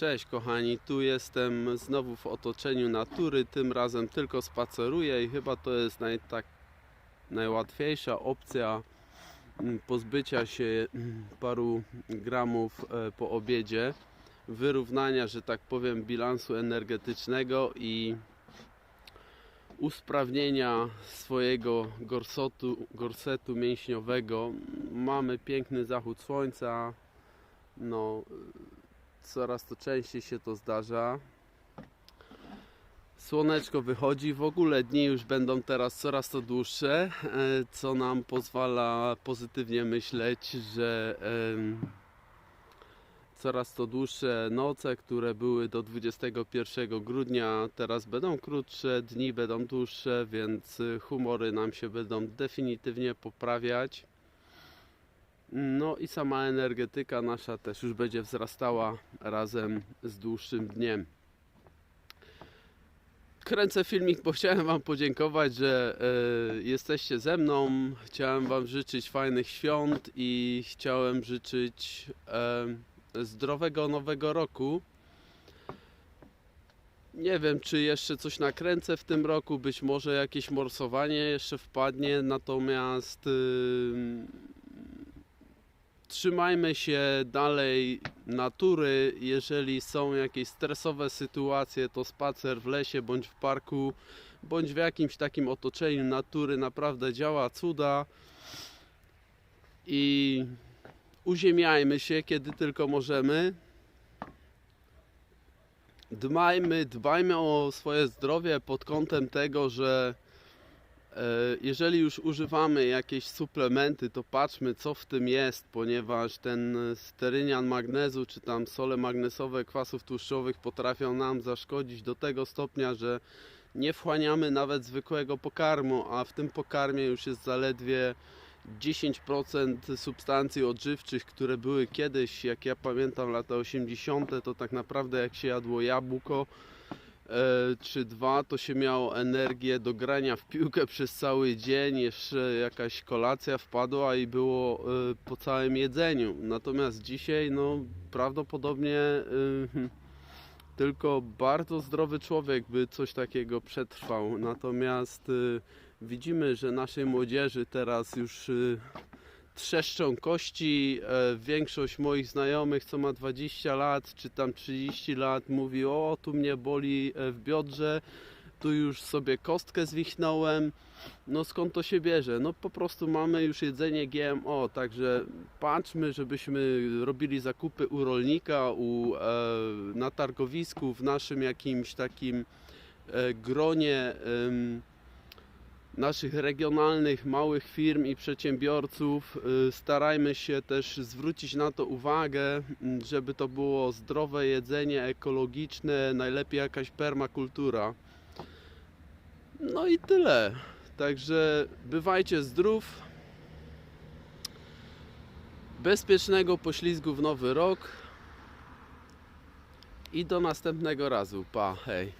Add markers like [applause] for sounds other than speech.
Cześć kochani, tu jestem znowu w otoczeniu natury, tym razem tylko spaceruję i chyba to jest naj, tak, najłatwiejsza opcja mm, pozbycia się mm, paru gramów e, po obiedzie, wyrównania, że tak powiem, bilansu energetycznego i usprawnienia swojego gorsotu, gorsetu mięśniowego. Mamy piękny zachód słońca, no coraz to częściej się to zdarza. Słoneczko wychodzi, w ogóle dni już będą teraz coraz to dłuższe, e, co nam pozwala pozytywnie myśleć, że coraz to dłuższe noce, które były do 21 grudnia, teraz będą krótsze, dni będą dłuższe, więc humory nam się będą definitywnie poprawiać. No i sama energetyka nasza też już będzie wzrastała razem z dłuższym dniem. Kręcę filmik, bo chciałem Wam podziękować, że e, jesteście ze mną. Chciałem Wam życzyć fajnych świąt i chciałem życzyć e, zdrowego nowego roku. Nie wiem, czy jeszcze coś nakręcę w tym roku, być może jakieś morsowanie jeszcze wpadnie, natomiast ym, trzymajmy się dalej natury. Jeżeli są jakieś stresowe sytuacje, to spacer w lesie bądź w parku, bądź w jakimś takim otoczeniu natury naprawdę działa cuda. I uziemiajmy się, kiedy tylko możemy. Dbajmy, dbajmy o swoje zdrowie pod kątem tego, że Jeżeli już używamy jakieś suplementy, to patrzmy co w tym jest, ponieważ ten sterynian magnezu czy tam sole magnesowe kwasów tłuszczowych potrafią nam zaszkodzić do tego stopnia, że nie wchłaniamy nawet zwykłego pokarmu, a w tym pokarmie już jest zaledwie 10% substancji odżywczych, które były kiedyś, jak ja pamiętam, lata 80., to tak naprawdę jak się jadło jabłko, e, czy dwa, to się miało energię do grania w piłkę przez cały dzień, jeszcze jakaś kolacja wpadła i było e, po całym jedzeniu. Natomiast dzisiaj, no prawdopodobnie e, [laughs] tylko bardzo zdrowy człowiek by coś takiego przetrwał. Natomiast e, widzimy, że naszej młodzieży teraz już e, trzeszczą kości. E, Większość moich znajomych, co ma 20 lat czy tam 30 lat, mówi: O, tu mnie boli e, w biodrze, tu już sobie kostkę zwichnąłem. No skąd to się bierze? No po prostu mamy już jedzenie GMO, także patrzmy, żebyśmy robili zakupy u rolnika, u, e, na targowisku, w naszym jakimś takim gronie. Naszych regionalnych małych firm i przedsiębiorców. Y, Starajmy się też zwrócić na to uwagę, m, żeby to było zdrowe jedzenie, ekologiczne, najlepiej jakaś permakultura. No i tyle. Także bywajcie zdrów. Bezpiecznego poślizgu w nowy rok. I do następnego razu. Pa, hej.